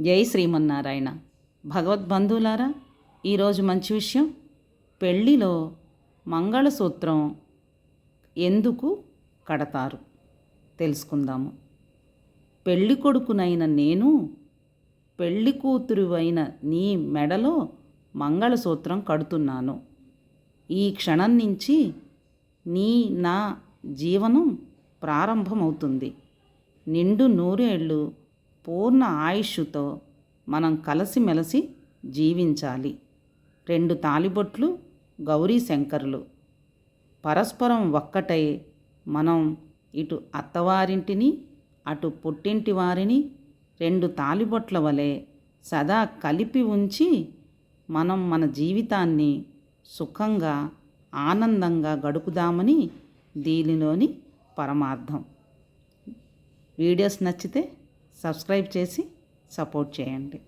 జై శ్రీమన్నారాయణ. భగవద్బంధువులారా ఈరోజు మంచి విషయం. పెళ్ళిలో మంగళసూత్రం ఎందుకు కడతారు? తెలుసుకుందాము. పెళ్ళి కొడుకునైన నేను పెళ్ళి కూతురువైన నీ మెడలో మంగళసూత్రం కడుతున్నాను. ఈ క్షణం నుంచి నీ నా జీవనం ప్రారంభమవుతుంది. నిండు నూరేళ్ళు పూర్ణ ఆయుష్తో మనం కలిసిమెలిసి జీవించాలి. రెండు తాలిబొట్లు గౌరీ శంకరులు. పరస్పరం ఒక్కటై మనం ఇటు అత్తవారింటిని అటు పుట్టింటి వారిని రెండు తాలిబొట్ల వలె సదా కలిపి ఉంచి మనం మన జీవితాన్ని సుఖంగా ఆనందంగా గడుపుదామని దీనిలోని పరమార్థం. వీడియోస్ నచ్చితే సబ్స్క్రైబ్ చేసి సపోర్ట్ చేయండి.